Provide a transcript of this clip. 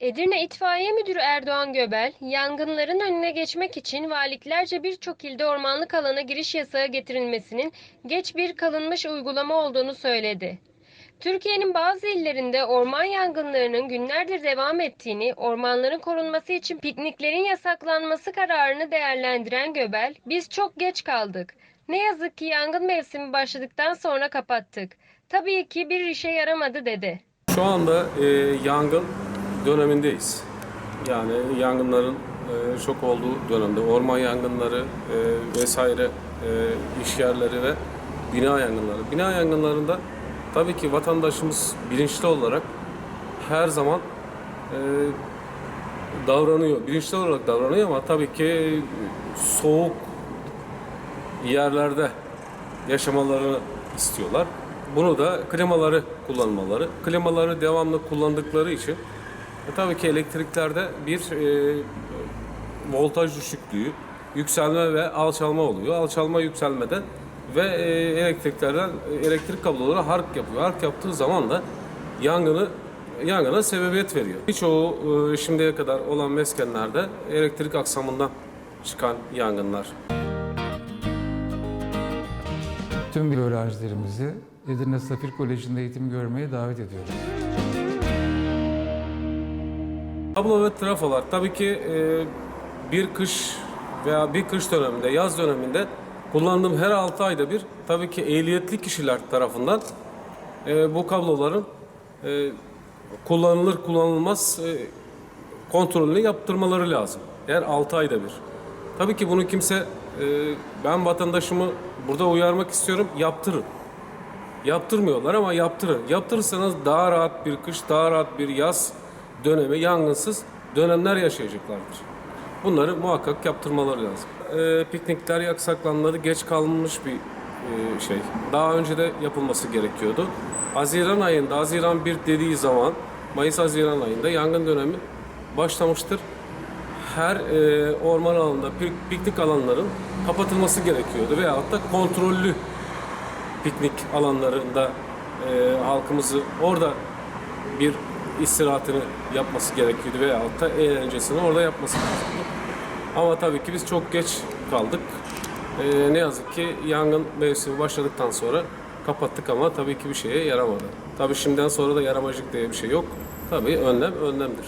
Edirne İtfaiye Müdürü Erdoğan Göbel, yangınların önüne geçmek için valiliklerce birçok ilde ormanlık alana giriş yasağı getirilmesinin geç bir kalınmış uygulama olduğunu söyledi. Türkiye'nin bazı illerinde orman yangınlarının günlerdir devam ettiğini, ormanların korunması için pikniklerin yasaklanması kararını değerlendiren Göbel, biz çok geç kaldık. Ne yazık ki yangın mevsimi başladıktan sonra kapattık. Tabii ki bir işe yaramadı dedi. Şu anda e, yangın dönemindeyiz. Yani yangınların e, çok olduğu dönemde orman yangınları e, vesaire e, iş yerleri ve bina yangınları. Bina yangınlarında tabii ki vatandaşımız bilinçli olarak her zaman e, davranıyor. Bilinçli olarak davranıyor ama tabii ki soğuk yerlerde yaşamalarını istiyorlar. Bunu da klimaları kullanmaları. Klimaları devamlı kullandıkları için e, tabii ki elektriklerde bir e, voltaj düşüklüğü, yükselme ve alçalma oluyor. Alçalma yükselmede ve e, elektriklerden elektrik kabloları hark yapıyor. Hark yaptığı zaman da yangını yangına sebebiyet veriyor. Birçoğu e, şimdiye kadar olan meskenlerde elektrik aksamından çıkan yangınlar. Tüm öğrencilerimizi Edirne Safir Koleji'nde eğitim görmeye davet ediyoruz. Kablo ve trafolar tabii ki e, bir kış veya bir kış döneminde, yaz döneminde kullandığım her 6 ayda bir tabii ki ehliyetli kişiler tarafından e, bu kabloların e, kullanılır kullanılmaz e, kontrolünü yaptırmaları lazım. Her 6 ayda bir. Tabii ki bunu kimse e, ben vatandaşımı burada uyarmak istiyorum yaptırın. Yaptırmıyorlar ama yaptırın. Yaptırırsanız daha rahat bir kış, daha rahat bir yaz dönemi, yangınsız dönemler yaşayacaklardır. Bunları muhakkak yaptırmaları lazım. Ee, piknikler yasaklanmadı, geç kalmış bir e, şey. Daha önce de yapılması gerekiyordu. Haziran ayında, Haziran 1 dediği zaman, Mayıs-Haziran ayında yangın dönemi başlamıştır. Her e, orman alanında, pik- piknik alanların kapatılması gerekiyordu veyahut da kontrollü piknik alanlarında e, halkımızı orada bir istirahatını yapması gerekiyordu veyahut da eğlencesini orada yapması lazımdı. Ama tabii ki biz çok geç kaldık. E, ne yazık ki yangın mevsimi başladıktan sonra kapattık ama tabii ki bir şeye yaramadı. Tabii şimdiden sonra da yaramacık diye bir şey yok. Tabii önlem önlemdir.